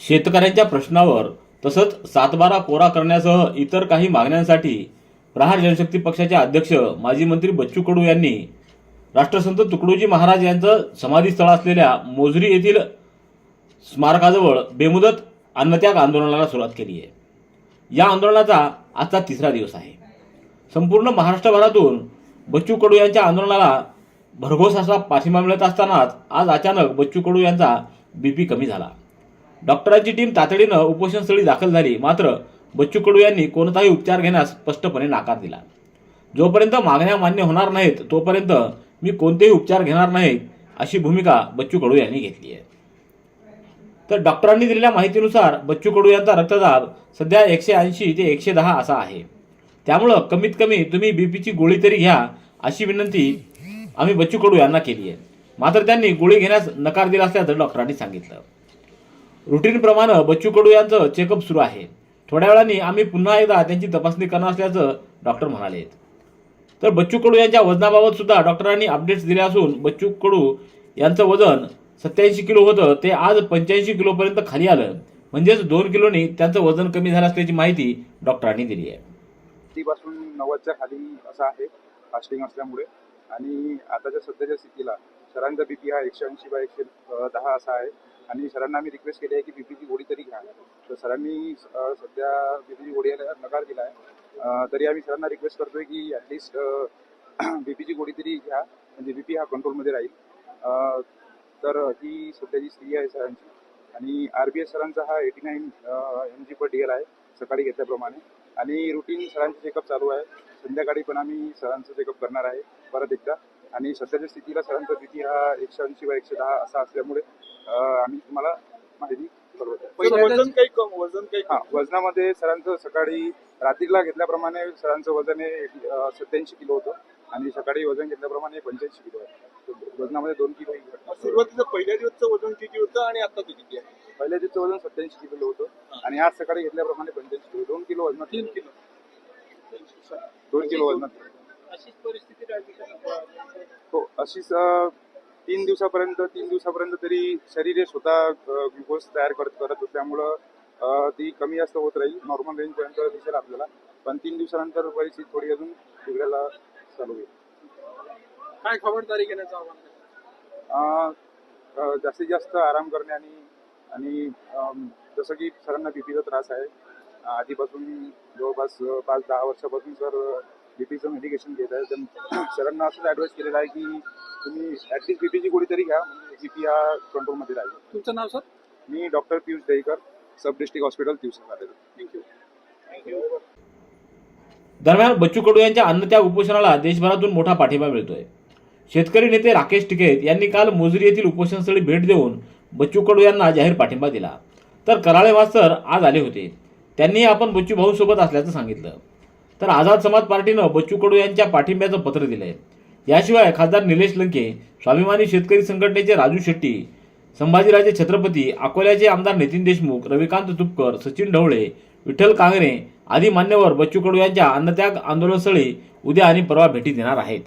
शेतकऱ्यांच्या प्रश्नावर तसंच सातबारा कोरा करण्यासह इतर काही मागण्यांसाठी प्रहार जनशक्ती पक्षाचे अध्यक्ष माजी मंत्री बच्चू कडू यांनी राष्ट्रसंत तुकडोजी महाराज यांचं समाधीस्थळ असलेल्या मोझरी येथील स्मारकाजवळ बेमुदत अन्नत्याग आंदोलनाला सुरुवात केली आहे. या आंदोलनाचा आजचा तिसरा दिवस आहे. संपूर्ण महाराष्ट्रभरातून बच्चू कडू यांच्या आंदोलनाला भरघोस असा पाठिंबा मिळत असतानाच आज अचानक बच्चू कडू यांचा बीपी कमी झाला. डॉक्टरांची टीम तातडीनं उपोषणस्थळी दाखल झाली. मात्र बच्चू कडू यांनी कोणताही उपचार घेण्यास स्पष्टपणे नकार दिला. जोपर्यंत मागण्या मान्य होणार नाहीत तोपर्यंत मी कोणतेही उपचार घेणार नाही अशी भूमिका बच्चू कडू यांनी घेतली आहे. तर डॉक्टरांनी दिलेल्या माहितीनुसार बच्चू कडू यांचा रक्तदाब सध्या एकशे ऐंशी ते एकशे दहा असा आहे. त्यामुळं कमीत कमी तुम्ही बीपीची गोळी तरी घ्या अशी विनंती आम्ही बच्चू कडू यांना केली आहे. मात्र त्यांनी गोळी घेण्यास नकार दिला असल्याचं डॉक्टरांनी सांगितलं. रुटीनप्रमाणे बच्चू कडू यांचं चेकअप सुरू आहे. थोड्या वेळाने आम्ही पुन्हा एकदा त्यांची तपासणी करणार असल्याचं डॉक्टर म्हणाले. तर बच्चू कडू यांच्या वजनाबाबत सुद्धा डॉक्टरांनी अपडेट्स दिले असून बच्चू कडू यांचं वजन सत्याऐंशी किलो होतं ते आज पंच्याऐंशी किलोपर्यंत खाली आलं. म्हणजेच दोन किलोनी त्यांचं वजन कमी झालं असल्याची माहिती डॉक्टरांनी दिली आहे. पासून नव्वदच्या खाली असं आहे फास्टिंग असल्यामुळे. आणि आताच्या सध्याच्या स्थितीला सरांचा बीपी हा एकशे ऐंशी बाय एकशे दहा असा आहे. आणि सरांना मी रिक्वेस्ट केली आहे की बीपीची गोळी तरी घ्या. तर सरांनी सध्या बीपीची गोळी नकार दिला आहे. तरी आम्ही सरांना रिक्वेस्ट करतोय की ॲटलिस्ट बीपीची गोळी तरी घ्या. म्हणजे बीपी हा कंट्रोलमध्ये राहील. तर ही सध्याची स्थिती आहे सरांची आणि आर बी एस सरांचा हा eighty nine M G per D L आहे सकाळी घेतल्याप्रमाणे. आणि रुटीन सरांचे चेकअप चालू आहे. संध्याकाळी पण आम्ही सरांचं चेकअप करणार आहे परत एकदा. आणि सध्याच्या स्थितीला सरांचा बीपी हा एकशे ऐंशी वा एकशे दहा असा असल्यामुळे आम्ही तुम्हाला माहिती वजन काही कम वजन काही हा वजनामध्ये सरांचं सकाळी रात्रीला घेतल्याप्रमाणे सरांचं वजन हे सत्याऐंशी किलो होतं आणि सकाळी वजन घेतल्याप्रमाणे पंच्याऐंशी किलो आहे. वजनामध्ये दोन किलो ही घट- सुरुवातीचं पहिल्या दिवसचं वजन किती होतं आणि आता ते किती आहे? पहिल्या दिवशी वजन सत्याऐंशी किलो होतं आणि आज सकाळी घेतल्याप्रमाणे पंच्याऐंशी किलो दोन किलो वजनात तीन किलो. दोन किलो वजनात. अशीच परिस्थिती राहिली अशीच तीन दिवसापर्यंत तीन दिवसापर्यंत तरी शरीर स्वतः ग्लुकोज तयार करत करत असल्यामुळं ती कमी जास्त होत राहील. नॉर्मल रेंजपर्यंत दिसेल आपल्याला. पण तीन दिवसानंतर परिस्थिती थोडी अजून बिघडायला चालू होईल. काय खबरदारी घेण्याचं आव्हान जास्तीत जास्त आराम करणे आणि आणि जसं की सरांना बीपीचा त्रास आहे. आधीपासून जवळपास पाच दहा वर्षापासून सर बीपीचं मेडिकेशन घेत आहे. तर सरांना असंच ॲडवाईस केलेलं आहे की तुम्ही ॲटलिस्ट बीपीची गोळी तरी घ्या म्हणजे बीपी हा कंट्रोलमध्ये राहील. तुमचं नाव सर? मी doctor Piyush Dahikar sub district hospital दिवसा थँक्यू दरम्यान बच्चू कडू यांच्या अन्नत्याग उपोषणाला देशभरातून मोठा पाठिंबा मिळतोय. शेतकरी नेते राकेश टिकेत यांनी काल मोजरी येथील उपोषणस्थळी भेट देऊन बच्चू कडू यांना जाहीर पाठिंबा दिला. तर कराळे मास्तर आज आले होते. त्यांनी आपण बच्चू भाऊ सोबत असल्याचं सांगितलं. तर आझाद समाज पार्टीनं बच्चू कडू यांच्या पाठिंब्याचं पत्र दिलं आहे याशिवाय खासदार निलेश लंके स्वाभिमानी शेतकरी संघटनेचे राजू शेट्टी संभाजीराजे छत्रपती अकोल्याचे आमदार नितीन देशमुख रविकांत तुपकर सचिन ढवळे विठ्ठल कांगरे आदी मान्यवर बच्चू कडू यांच्या अन्नत्याग आंदोलनस्थळी उद्या आणि परवा भेटी देणार आहेत.